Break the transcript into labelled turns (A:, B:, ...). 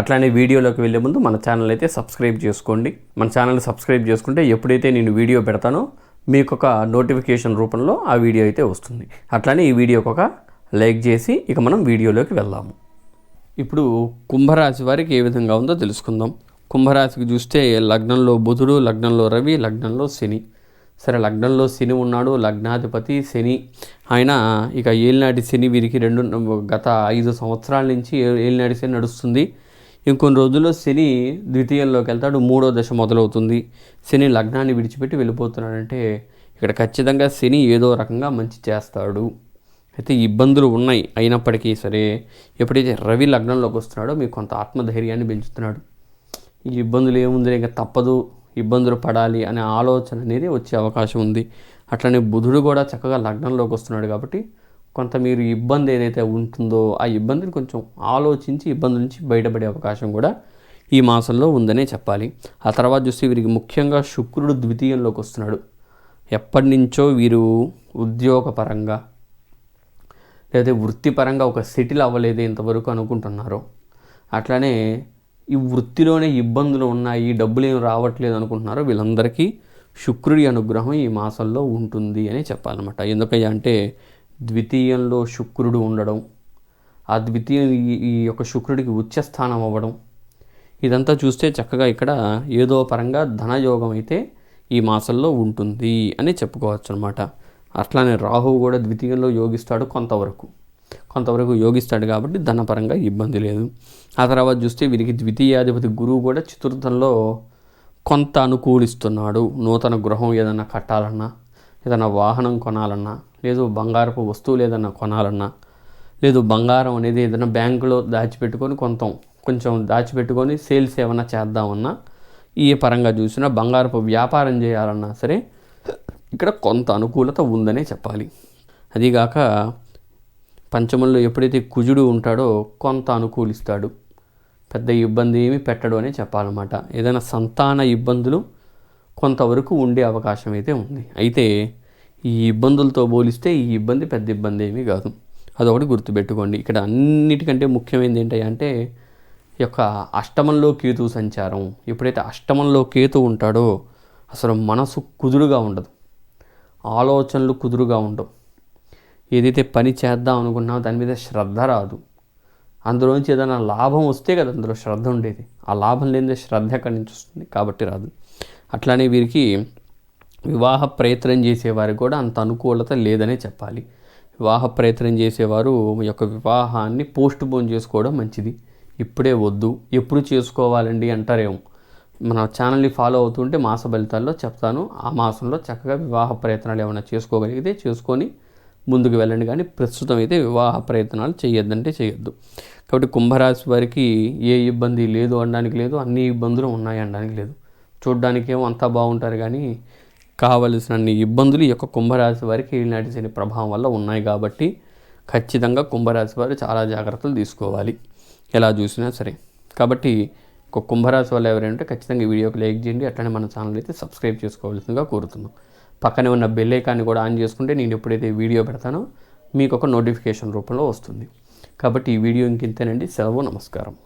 A: అట్లానే వీడియోలోకి వెళ్ళే ముందు మన ఛానల్ అయితే సబ్స్క్రైబ్ చేసుకోండి. మన ఛానల్ సబ్స్క్రైబ్ చేసుకుంటే ఎప్పుడైతే నేను వీడియో పెడతానో మీకు ఒక నోటిఫికేషన్ రూపంలో ఆ వీడియో అయితే వస్తుంది. అట్లానే ఈ వీడియోకి ఒక లైక్ చేసి ఇక మనం వీడియోలోకి వెళ్దాము. ఇప్పుడు కుంభరాశి వారికి ఏ విధంగా ఉందో తెలుసుకుందాం. కుంభరాశికి చూస్తే లగ్నంలో బుధుడు లగ్నంలో రవి లగ్నంలో శని. సరే లగ్నంలో శని ఉన్నాడు లగ్నాధిపతి శని. ఆయన ఇక ఏలినాటి శని వీరికి రెండు గత ఐదు సంవత్సరాల నుంచి ఏలినాటి శని నడుస్తుంది. ఇంకొన్ని రోజుల్లో శని ద్వితీయంలోకి వెళ్తాడు మూడో దశ మొదలవుతుంది. శని లగ్నాన్ని విడిచిపెట్టి వెళ్ళిపోతున్నాడంటే ఇక్కడ ఖచ్చితంగా శని ఏదో రకంగా మంచి చేస్తాడు. అయితే ఇబ్బందులు ఉన్నాయి. అయినప్పటికీ సరే ఎప్పుడైతే రవి లగ్నంలోకి వస్తున్నాడో మీకు కొంత ఆత్మధైర్యాన్ని పెంచుతున్నాడు. ఈ ఇబ్బందులు ఏముంది ఇంకా తప్పదు. ఇబ్బందులు పడాలి అనే ఆలోచన అనేది వచ్చే అవకాశం ఉంది. అట్లనే బుధుడు కూడా చక్కగా లగ్నంలోకి వస్తున్నాడు కాబట్టి కొంత మీరు ఇబ్బంది ఏదైతే ఉంటుందో ఆ ఇబ్బందిని కొంచెం ఆలోచించి ఇబ్బంది నుంచి బయటపడే అవకాశం కూడా ఈ మాసంలో ఉందనే చెప్పాలి. ఆ తర్వాత చూస్తే వీరికి ముఖ్యంగా శుక్రుడు ద్వితీయంలోకి వస్తున్నాడు. ఎప్పటి నుంచో వీరు ఉద్యోగపరంగా లేదా వృత్తిపరంగా ఒక సెటిల్ అవ్వలేదు ఇంతవరకు అనుకుంటున్నారు. అట్లానే ఈ వృత్తిలోనే ఇబ్బందులు ఉన్నాయి డబ్బులు ఏం రావట్లేదు అనుకుంటున్నారో వీళ్ళందరికీ శుక్రుడి అనుగ్రహం ఈ మాసంలో ఉంటుంది అని చెప్పాలన్నమాట. ఎందుకయ్యా అంటే ద్వితీయంలో శుక్రుడు ఉండడం ఆ ద్వితీయం ఈ- యొక్క శుక్రుడికి ఉచ్చస్థానం అవ్వడం ఇదంతా చూస్తే చక్కగా ఇక్కడ ఏదో పరంగా ధనయోగం అయితే ఈ మాసంలో ఉంటుంది అని చెప్పుకోవచ్చు అనమాట అట్లానే రాహువు కూడా ద్వితీయంలో యోగిస్తాడు కొంతవరకు. కొంతవరకు యోగిస్తాడు కాబట్టి ధనపరంగా ఇబ్బంది లేదు. ఆ తర్వాత చూస్తే వీరికి ద్వితీయాధిపతి గురువు కూడా చతుర్థంలో కొంత అనుకూలిస్తున్నాడు. నూతన గృహం ఏదైనా కట్టాలన్నా ఏదైనా వాహనం కొనాలన్నా లేదు బంగారపు వస్తువులు ఏదైనా కొనాలన్నా లేదు బంగారం అనేది ఏదైనా బ్యాంకులో దాచిపెట్టుకొని కొంత కొంచెం దాచిపెట్టుకొని సేల్స్ ఏమైనా చేద్దామన్నా ఈ పరంగా చూసినా బంగారపు వ్యాపారం చేయాలన్నా సరే ఇక్కడ కొంత అనుకూలత ఉందనే చెప్పాలి. అదిగాక పంచమంలో ఎప్పుడైతే కుజుడు ఉంటాడో కొంత అనుకూలిస్తాడు. పెద్ద ఇబ్బంది ఏమి పెట్టడు అనే చెప్పాలన్నమాట. ఏదైనా సంతాన ఇబ్బందులు కొంతవరకు ఉండే అవకాశం అయితే ఉంది. అయితే ఈ ఇబ్బందులతో పోలిస్తే ఈ ఇబ్బంది పెద్ద ఇబ్బంది ఏమీ కాదు. అదొకటి గుర్తుపెట్టుకోండి. ఇక్కడ అన్నిటికంటే ముఖ్యమైనది ఏంటంటే ఈ యొక్క అష్టమంలో కేతు సంచారం. ఎప్పుడైతే అష్టమంలో కేతు ఉంటాడో అసలు మనసు కుదురుగా ఉండదు. ఆలోచనలు కుదురుగా ఉండవు. ఏదైతే పని చేద్దాం అనుకున్నామో దాని మీద శ్రద్ధ రాదు. అందులోంచి ఏదైనా లాభం వస్తే కదా అందులో శ్రద్ధ ఉండేది. ఆ లాభం లేనిదే శ్రద్ధ ఎక్కడి నుంచి వస్తుంది? కాబట్టి రాదు. అట్లానే వీరికి వివాహ ప్రయత్నం చేసేవారికి కూడా అంత అనుకూలత లేదనే చెప్పాలి. వివాహ ప్రయత్నం చేసేవారు ఈ యొక్క వివాహాన్ని పోస్ట్ పోన్ చేసుకోవడం మంచిది. ఇప్పుడే వద్దు ఎప్పుడు చేసుకోవాలండి అంటారేమో. మన ఛానల్ని ఫాలో అవుతుంటే మాస ఫలితాల్లో చెప్తాను. ఆ మాసంలో చక్కగా వివాహ ప్రయత్నాలు ఏమైనా చేసుకోగలిగితే చేసుకొని ముందుకు వెళ్ళండి. కానీ ప్రస్తుతం అయితే వివాహ ప్రయత్నాలు చేయొద్దంటే చేయొద్దు కాబట్టి కుంభరాశి వారికి ఏ ఇబ్బంది లేదు అనడానికి లేదు అన్ని ఇబ్బందులు ఉన్నాయి అనడానికి లేదు. చూడ్డానికేమో అంతా బాగుంటారు కానీ కావలసినన్ని ఇబ్బందులు ఈ యొక్క కుంభరాశి వారికి ఈనాటి శని ప్రభావం వల్ల ఉన్నాయి కాబట్టి ఖచ్చితంగా కుంభరాశి వారు చాలా జాగ్రత్తలు తీసుకోవాలి. ఎలా చూసినా సరే. కాబట్టి ఒక కుంభరాశి వాళ్ళు ఎవరంటే ఖచ్చితంగా ఈ వీడియోకి లైక్ చేయండి. అట్లనే మన ఛానల్ అయితే సబ్స్క్రైబ్ చేసుకోవాల్సిందిగా కోరుతున్నాం. పక్కనే ఉన్న బెల్ ఐకాన్ని కూడా ఆన్ చేసుకుంటే నేను ఎప్పుడైతే వీడియో పెడతానో మీకు ఒక నోటిఫికేషన్ రూపంలో వస్తుంది. కాబట్టి ఈ వీడియో ఇంకింతేనండి? సెలవు నమస్కారం.